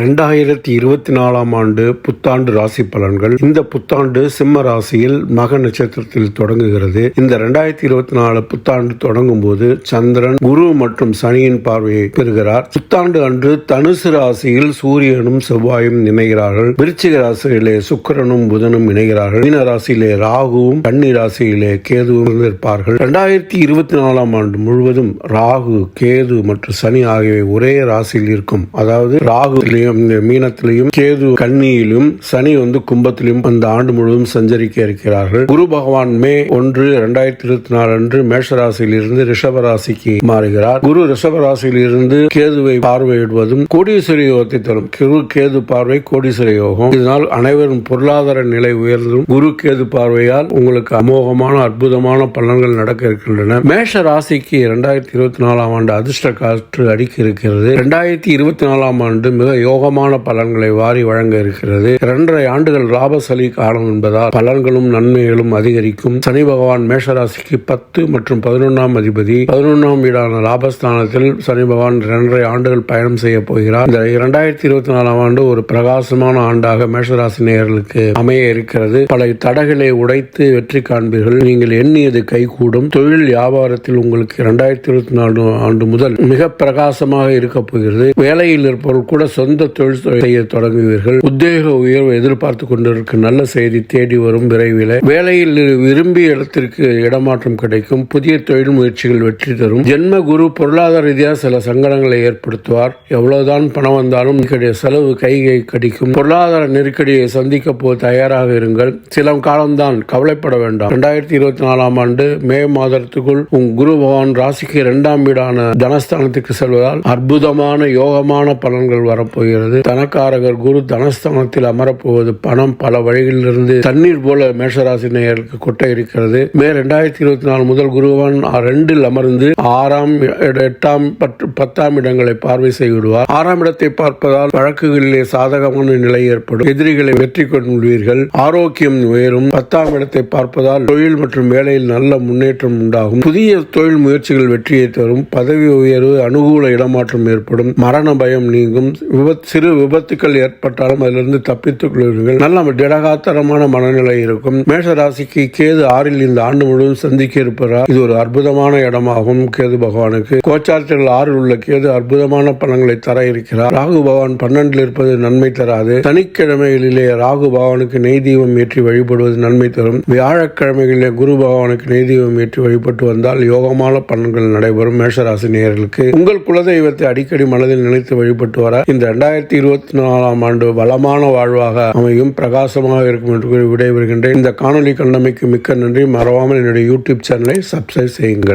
ரெண்டாயிரத்தி இருபத்தி நாலாம் ஆண்டு புத்தாண்டு ராசி பலன்கள். இந்த புத்தாண்டு சிம்ம ராசியில் மக நட்சத்திரத்தில் தொடங்குகிறது. இந்த ரெண்டாயிரத்தி இருபத்தி நாலு புத்தாண்டு தொடங்கும் போது சந்திரன் குரு மற்றும் சனியின் பார்வையை பெறுகிறார். புத்தாண்டு அன்று தனுசு ராசியில் சூரியனும் செவ்வாயும் இணைகிறார்கள். விருச்சிக ராசியிலே சுக்கிரனும் புதனும் இணைகிறார்கள். மீன ராசியிலே ராகுவும் கன்னி ராசியிலே கேதுவும் இருப்பார்கள் ரெண்டாயிரத்தி இருபத்தி நாலாம் ஆண்டு முழுவதும் ராகு கேது மற்றும் சனி ஆகியவை ஒரே ராசியில் இருக்கும். அதாவது ராகுலே இந்த மீனத்திலையும் கேது கன்னியிலும் சனி வந்து கும்பத்திலும் அந்த ஆண்டு முழுவதும் சஞ்சரிக்க இருக்கிறார்கள். குரு பகவான் மே ஒன்று இரண்டாயிரத்தி இருபத்தி நாலு அன்று மேஷ ராசியில் இருந்து ரிஷப ராசிக்கு மாறுகிறார். குரு ரிஷப ராசியில் இருந்து கேதுவை பார்வையிடுவதும் கோடீஸ்வரி யோகத்தை தரும். குரு கேது பார்வை கோடீஸ்வர யோகம். இதனால் அனைவரும் பொருளாதார நிலை உயர்ந்தும் குரு கேது பார்வையால் உங்களுக்கு அமோகமான அற்புதமான பலன்கள் நடக்க இருக்கின்றன. மேஷ ராசிக்கு இரண்டாயிரத்தி இருபத்தி நாலாம் ஆண்டு அதிர்ஷ்ட காற்று அடிக்க இருக்கிறது. இரண்டாயிரத்தி இருபத்தி நாலாம் ஆண்டு மிக யோகமான பலன்களை வாரி வழங்க இருக்கிறது. இரண்டரை ஆண்டுகள் லாபசலி காலம் என்பதால் பலன்களும் நன்மைகளும் அதிகரிக்கும். சனி பகவான் மேஷராசிக்கு பத்து மற்றும் பதினொன்றாம் அதிபதி. பதினொன்றாம் வீடான லாபஸ்தானத்தில் சனி பகவான் இரண்டரை ஆண்டுகள் பயணம் செய்ய போகிறார். இந்த இரண்டாயிரத்தி இருபத்தி நாலாம் ஆண்டு ஒரு பிரகாசமான ஆண்டாக மேஷராசி நேயர்களுக்கு அமைய இருக்கிறது. பல தடைகளை உடைத்து வெற்றி காண்பீர்கள். நீங்கள் எண்ணியது கைகூடும். தொழில் வியாபாரத்தில் உங்களுக்கு இரண்டாயிரத்தி இருபத்தி நாலு ஆண்டு முதல் மிக பிரகாசமாக இருக்க போகிறது. வேலையில் இருப்பவர்கள் கூட சொந்த தொழில் செய்ய தொடங்குவீர்கள்? உத்தியோக உயர்வு எதிர்பார்த்து கொண்டிருக்கும் நல்ல செய்தி தேடி வரும் விரைவில். வேலையில் விரும்பிய இடத்திற்கு இடமாற்றம் கிடைக்கும். புதிய தொழில் முயற்சிகள் வெற்றி தரும். ஜென்ம குரு பொருளாதார ரீதியாக சில சங்கடங்களை ஏற்படுத்துவார். எவ்வளவுதான் பணம் வந்தாலும் செலவு கைகை கடிக்கும். பொருளாதார நெருக்கடியை சந்திக்க போ தயாராக இருங்கள். சில காலம்தான் கவலைப்பட வேண்டாம். இரண்டாயிரத்தி இருபத்தி நாலாம் ஆண்டு மே மாதத்துக்குள் உங் குரு பகவான் ராசிக்கு இரண்டாம் வீடான தனஸ்தானத்துக்கு செல்வதால் அற்புதமான யோகமான பலன்கள் வரப்போ போகிறது. தனக்காரகர் குரு தனஸ்தானத்தில் அமரப்போவது பணம் பல வழிகளிலிருந்து தண்ணீர் போல மேஷராசி நேயர்களுக்கு கொட்ட இருக்கிறது மே ரெண்டாயிரத்தி இருபத்தி நாலு முதல் குருவான் ரெண்டில் அமர்ந்து ஆறாம் எட்டாம் பத்தாம் இடங்களை பார்வை செய்விடுவார் ஆறாம் இடத்தை பார்ப்பதால் வழக்குகளிலே சாதகமான நிலை ஏற்படும். எதிரிகளை வெற்றி கொள்வீர்கள் ஆரோக்கியம் உயரும். பத்தாம் இடத்தை பார்ப்பதால் தொழில் மற்றும் வேலையில் நல்ல முன்னேற்றம் உண்டாகும். புதிய தொழில் முயற்சிகள் வெற்றியை தரும். பதவி உயர்வு அனுகூல இடமாற்றம் ஏற்படும். மரண பயம் நீங்கும். விபத்து விபத் சிறு விபத்துக்கள் ஏற்பட்டாலும் அதிலிருந்து தப்பித்துக் கொள்வீர்கள். நல்ல திடகாத்தரமான மனநிலை இருக்கும். மேஷ ராசிக்கு கேது ஆறில் இந்த ஆண்டு முழுவதும் சந்திக்க இருப்பதால் இது ஒரு அற்புதமான இடமாகும் கேது பகவானுக்கு. கோச்சாரத்தில் ஆறில் உள்ள கேது அற்புதமான பலன்களை தர இருக்கிறார். ராகு பகவான் பன்னெண்டில் இருப்பது நன்மை தராது. சனிக்கிழமைகளிலே ராகு பகவானுக்கு நெய் தீபம் ஏற்றி வழிபடுவது நன்மை தரும். வியாழக்கிழமைகளிலே குரு பகவானுக்கு நெய் தீபம் ஏற்றி வழிபட்டு வந்தால் யோகமான பலன்கள் நடைபெறும் மேஷராசி நேயர்களுக்கு. உங்கள் குலதெய்வத்தை அடிக்கடி மனதில் நினைத்து வழிபட்டு வர இந்த ரெண்டாயிரத்தி இருபத்தி நாலாம் ஆண்டு வளமான வாழ்வாக அமையும் பிரகாசமாக இருக்கும் என்று கூறி விடைபெறுகின்றேன். இந்த காணொலி கண்டமைக்கு மிக்க நன்றி. மறவாமல் என்னுடைய யூடியூப் சேனலை சப்ஸ்கிரைப் செய்யுங்கள்.